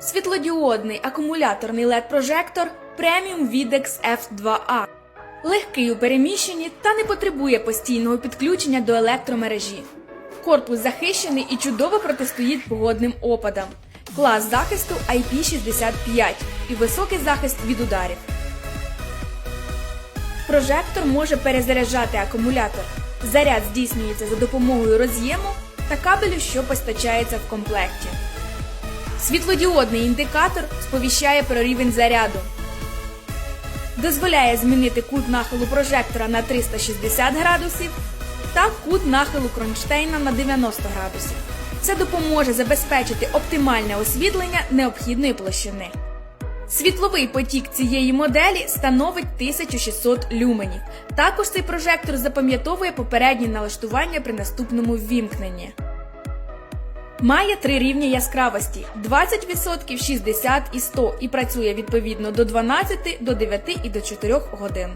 Світлодіодний акумуляторний LED-прожектор Premium Videx F2A. Легкий у переміщенні та не потребує постійного підключення до електромережі. Корпус захищений і чудово протистоїть погодним опадам. Клас захисту IP65 і високий захист від ударів. Прожектор може перезаряджати акумулятор. Заряд здійснюється за допомогою роз'єму та кабелю, що постачається в комплекті. Світлодіодний індикатор сповіщає про рівень заряду. Дозволяє змінити кут нахилу прожектора на 360 градусів та кут нахилу кронштейна на 90 градусів. Це допоможе забезпечити оптимальне освітлення необхідної площини. Світловий потік цієї моделі становить 1600 люменів. Також цей прожектор запам'ятовує попередні налаштування при наступному ввімкненні. Має три рівні яскравості 20%, 60 і 100 і працює відповідно до 12, до 9 і до 4 годин.